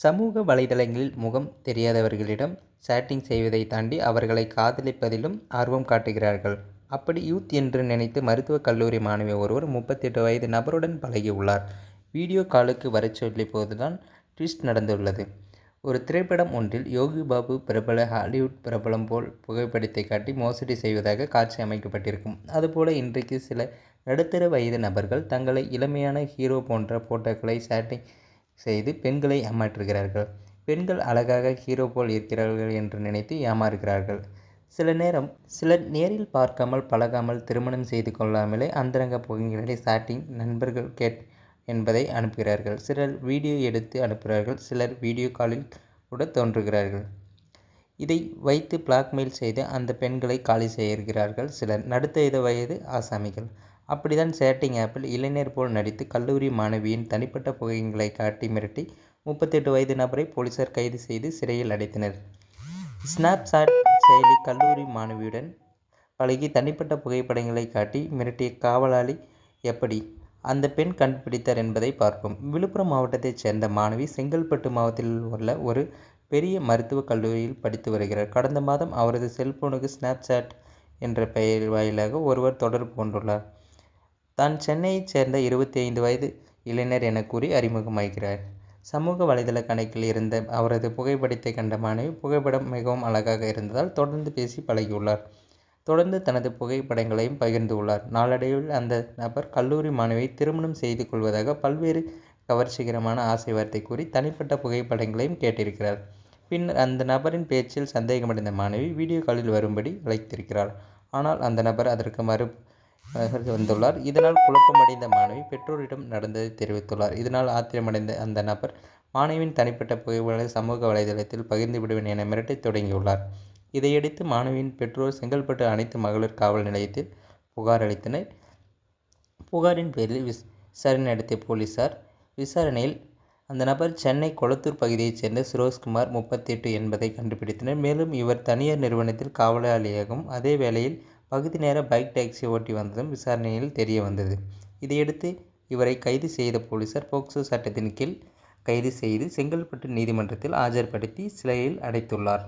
சமூக வலைதளங்களில் முகம் தெரியாதவர்களிடம் சேட்டிங் செய்வதை தாண்டி அவர்களை காதலிப்பதிலும் ஆர்வம் காட்டுகிறார்கள். அப்படி யூத் என்று நினைத்து மருத்துவக் கல்லூரி மாணவி ஒருவர் முப்பத்தெட்டு வயது நபருடன் பழகியுள்ளார் வீடியோ காலுக்கு வரச் சொல்லி போதுதான் ட்விஸ்ட் நடந்துள்ளது. ஒரு திரைப்படம் ஒன்றில் யோகி பாபு பிரபல ஹாலிவுட் பிரபலம் போல் புகைப்படத்தை காட்டி மோசடி செய்வதாக காட்சி அமைக்கப்பட்டிருக்கும். அதுபோல இன்றைக்கு சில நடுத்தர வயது நபர்கள் தங்களை இளமையான ஹீரோ போன்ற போட்டோக்களை சேட்டிங் செய்து பெண்களை ஏமாற்றுகிறார்கள். பெண்கள் அழகாக ஹீரோ போல் இருக்கிறார்கள் என்று நினைத்து ஏமாறுகிறார்கள். சில நேரம் சிலர் நேரில் பார்க்காமல் பழகாமல் திருமணம் செய்து கொள்ளாமலே அந்தரங்க புகைகளை சாட்டிங் நண்பர்கள் கேட் என்பதை அனுப்புகிறார்கள். சிலர் வீடியோ எடுத்து அனுப்புகிறார்கள். சிலர் வீடியோ காலில் கூட தோன்றுகிறார்கள். இதை வைத்து பிளாக்மெயில் செய்து அந்த பெண்களை காலி செய்கிறார்கள் சிலர். நடுத்த வயது ஆசாமிகள். அப்படிதான் சேட்டிங் ஆப்பில் இளைஞர் போல் நடித்து கல்லூரி மாணவியின் தனிப்பட்ட புகைகளை காட்டி மிரட்டி முப்பத்தெட்டு வயது நபரை போலீசார் கைது செய்து சிறையில் அடைத்தனர். ஸ்னாப்சாட் செயலி கல்லூரி மாணவியுடன் பழகி தனிப்பட்ட புகைப்படங்களை காட்டி மிரட்டிய காவலாளி எப்படி? அந்த பெண் கண்டுபிடித்தார் என்பதை பார்ப்போம். விழுப்புரம் மாவட்டத்தைச் சேர்ந்த மாணவி செங்கல்பட்டு மாவட்டத்தில் உள்ள ஒரு பெரிய மருத்துவக் கல்லூரியில் படித்து வருகிறார். கடந்த மாதம் அவரது செல்போனுக்கு ஸ்னாப்சாட் என்ற பெயர் வாயிலாக ஒருவர் தொடர்பு கொண்டுள்ளார். தான் சென்னையைச் சேர்ந்த இருபத்தி ஐந்து வயது இளைஞர் என கூறி அறிமுகமாகிறார். சமூக வலைதள கணக்கில் இருந்த அவரது புகைப்படத்தை கண்ட மாணவி புகைப்படம் மிகவும் அழகாக இருந்ததால் தொடர்ந்து பேசி பழகியுள்ளார். தொடர்ந்து தனது புகைப்படங்களையும் பகிர்ந்து உள்ளார். நாளடைவில் அந்த நபர் கல்லூரி மாணவியை திருமணம் செய்து கொள்வதாக பல்வேறு கவர்ச்சிகரமான ஆசை வார்த்தை கூறி தனிப்பட்ட புகைப்படங்களையும் கேட்டிருக்கிறார். பின்னர் அந்த நபரின் பேச்சில் சந்தேகமடைந்த மாணவி வீடியோ காலில் வரும்படி அழைத்திருக்கிறார் ஆனால் அந்த நபர் அதற்கு மறு வந்துள்ளார். இதனால் குழப்பமடைந்த மாணவி பெற்றோரிடம் நடந்ததை தெரிவித்துள்ளார். இதனால் ஆத்திரமடைந்த அந்த நபர் மாணவியின் தனிப்பட்ட புகைப்படங்களை சமூக வலைதளத்தில் பகிர்ந்து விடுவேன் என மிரட்டத் தொடங்கியுள்ளார். இதையடுத்து மாணவியின் பெற்றோர் செங்கல்பட்டு அனைத்து மகளிர் காவல் நிலையத்தில் புகார் அளித்தனர். புகாரின் பேரில் விசாரணை நடத்திய போலீசார் விசாரணையில் அந்த நபர் சென்னை கொளத்தூர் பகுதியைச் சேர்ந்த சுரோஸ்குமார் முப்பத்தி எட்டு என்பதை கண்டுபிடித்தனர். மேலும் இவர் தனியார் நிறுவனத்தில் காவலாளியாகவும் அதே வேளையில் பகுதி நேர பைக் டாக்ஸி ஓட்டி வந்ததும் விசாரணையில் தெரிய வந்தது. இதையடுத்து இவரை கைது செய்த போலீசார் போக்சோ சட்டத்தின் கீழ் கைது செய்து செங்கல்பட்டு நீதிமன்றத்தில் ஆஜர்படுத்தி சிலையில் அடைத்துள்ளார்.